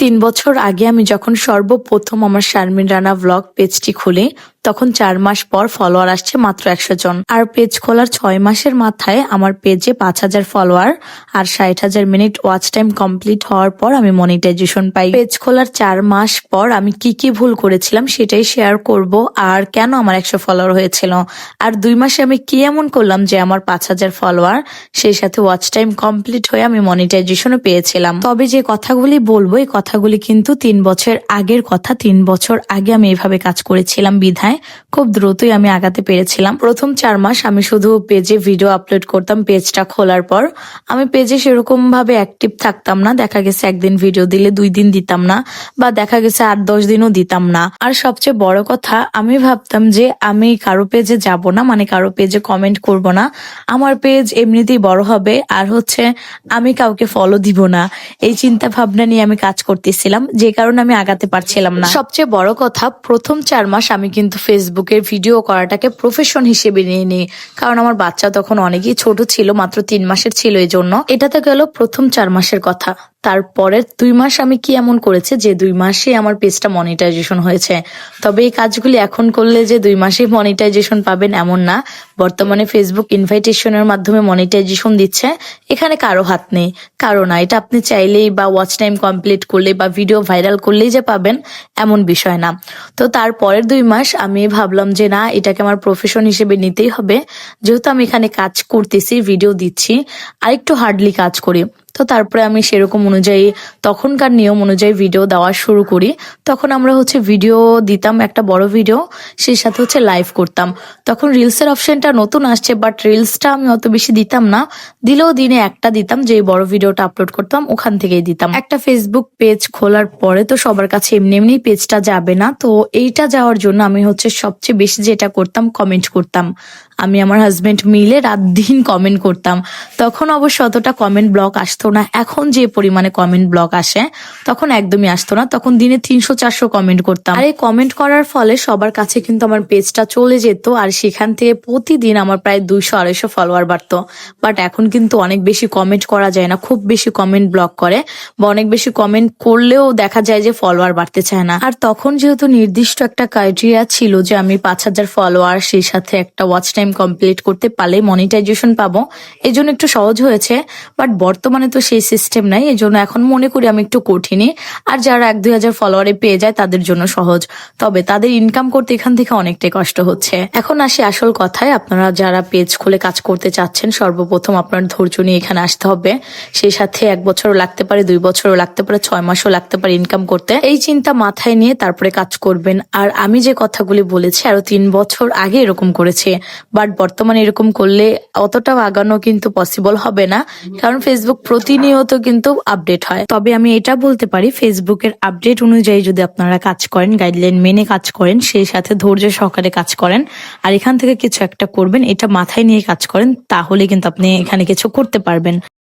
তিন বছর আগে আমি যখন সর্বপ্রথম আমার শারমিন রানা ব্লগ পেজটি খুলি তখন চার মাস পর ফলোয়ার আসছে মাত্র একশো জন। আর পেজ খোলার ছয় মাসের মাথায় আমার পেজে পাঁচ হাজার ফলোয়ার আর ষাট হাজার মিনিট ওয়াচ টাইম কমপ্লিট হওয়ার পর আমি মনিটাইজেশন পাই। পেজ খোলার চার মাস পর আমি কি কি ভুল করেছিলাম সেটাই শেয়ার করব আর কেন আমার একশো ফলোয়ার হয়েছিল। আর দুই মাসে আমি কি এমন করলাম যে আমার পাঁচ হাজার ফলোয়ার সেই সাথে ওয়াচ টাইম কমপ্লিট হয়ে আমি মনিটাইজেশনও পেয়েছিলাম। তবে যে কথাগুলি বলব, এই কথাগুলি কিন্তু তিন বছর আগের কথা, তিন বছর আগে আমি এভাবে কাজ করেছিলাম বিধায়। খুব দ্রুতই আমি আগাতে পেরেছিলাম। প্রথম চার মাস আমি শুধু পেজে ভিডিও আপলোড করতাম, পেজটা খোলার পর। আমি পেজে সেরকম ভাবে অ্যাক্টিভ থাকতাম না, দেখা গেছে একদিন ভিডিও দিলে দুই দিন দিতাম না, বা দেখা গেছে আট দশ দিনও দিতাম না। আর সবচেয়ে বড় কথা, আমি ভাবতাম যে আমি কারও পেজে যাব না মানে কারও পেজে কমেন্ট করব না। আমার পেজ এমনিতেই বড় হবে, আর হচ্ছে আমি কাউকে ফলো দিব না। এই চিন্তা ভাবনা নিয়ে আমি কাজ করতেছিলাম, যে কারণে আমি আগাতে পারছিলাম না। সবচেয়ে বড় কথা, প্রথম চার মাস আমি কিন্তু ফেসবুকের ভিডিও করাটাকে প্রফেশন হিসেবে নিয়ে নিই। কারণ আমার বাচ্চা তখন অনেকই ছোট ছিল, মাত্র তিন মাসের ছিল এই জন্য এটাতে গেল প্রথম চার মাসের কথা। তারপরের দুই মাস আমি কি এমন করেছে যে দুই মাসে আমার পেজটা মনিটাইজেশন হয়েছে? তবে এই কাজগুলি এখন করলে যে দুই মাসেই মনিটাইজেশন পাবেন এমন না। বর্তমানে ফেসবুক ইনভাইটেশনের মাধ্যমে মনিটাইজেশন দিচ্ছে। এখানে কারও হাত নেই, কারও না। এটা আপনি চাইলেই বা ওয়াচ টাইম কমপ্লিট করলে বা ভিডিও ভাইরাল করলেই যে পাবেন, এমন বিষয় না। তো তারপরের দুই মাস আমি ভাবলাম যে না, এটাকে আমার প্রফেশন হিসেবে নিতেই হবে। যেহেতু আমি এখানে কাজ করতেছি ভিডিও দিচ্ছি আর একটু হার্ডলি কাজ করি। তো তারপরে আমি সেরকম অনুযায়ী, তখনকার নিয়ম অনুযায়ী ভিডিও দেওয়া শুরু করি। তখন আমরা হচ্ছে ভিডিও দিতাম, একটা বড় ভিডিও সেই সাথে হচ্ছে লাইভ করতাম। তখন রিলসের অপশনটা নতুন আসছে বাট রিলসটা আমি অত বেশি দিতাম না। দিলেও দিনে একটা দিতাম, যে বড় ভিডিওটা আপলোড করতাম, ওখান থেকেই দিতাম। একটা ফেসবুক পেজ খোলার পরে তো সবার কাছে এমনি এমনি পেজটা যাবে না, তো এইটা যাওয়ার জন্য আমি হচ্ছে সবচেয়ে বেশি যেটা করতাম কমেন্ট করতাম। আমি আমার হাজবেন্ড মিলে রাত দিন কমেন্ট করতাম। তখন অবশ্য অতটা কমেন্ট ব্লক আসতো না। এখন যে পরিমাণে কমেন্ট ব্লক আসে, তখন একদমই আসতো না। তখন দিনে তিনশো, চারশো কমেন্ট করতাম। আর এই কমেন্ট করার ফলে সবার কাছে কিন্তু আমার পেজটা চলে যেত। আর সেখান থেকে প্রতিদিন আমার প্রায় দুইশো, আড়াইশো ফলোয়ার বাড়তো। বাট এখন কিন্তু অনেক বেশি কমেন্ট করা যায় না। খুব বেশি কমেন্ট ব্লক করে। বা অনেক বেশি কমেন্ট করলেও দেখা যায় যে ফলোয়ার বাড়তে চায় না। আর তখন যেহেতু নির্দিষ্ট একটা ক্রাইটেরিয়া ছিল যে আমি পাঁচ হাজার ফলোয়ার সেই সাথে একটা ওয়াচ টাইম কমপ্লিট করতে পারলে মনিটাইজেশন পাবো। এই জন্য একটু সহজ হয়েছে বাট বর্তমানে তো সেই সিস্টেম নাই, এই জন্য এখন মনে করি আমি একটু কঠিনই। আর যারা এক দুই হাজার ফলোয়ারে পেয়ে যায়, তাদের জন্য সহজ। তবে তাদের ইনকাম করতে এখান থেকে অনেকটাই কষ্ট হচ্ছে। এখন আসি আসল কথায়, আপনারা যারা পেজ খুলে কাজ করতে চাচ্ছেন, সর্বপ্রথম আপনার ধৈর্য নিয়ে এখানে আসতে হবে। সেই সাথে এক বছরও লাগতে পারে, দুই বছরও লাগতে পারে, ছয় মাসও লাগতে পারে ইনকাম করতে। এই চিন্তা মাথায় নিয়ে তারপরে কাজ করবেন। আর আমি যে কথাগুলি বলেছি, আরও তিন বছর আগে এরকম করেছে। বাট বর্তমানে এরকম করলে অতটাও আগানো কিন্তু পসিবল হবে না। কারণ ফেসবুক প্রতিনিয়ত কিন্তু আপডেট হয়। তবে আমি এটা বলতে পারি ফেসবুকের আপডেট অনুযায়ী যদি আপনারা কাজ করেন গাইডলাইন মেনে কাজ করেন, সেই সাথে ধৈর্য সহকারে কাজ করেন, আর এখান থেকে কিছু একটা করবেন, এটা মাথায় নিয়ে কাজ করেন, তাহলে কিন্তু আপনি এখানে কিছু করতে পারবেন।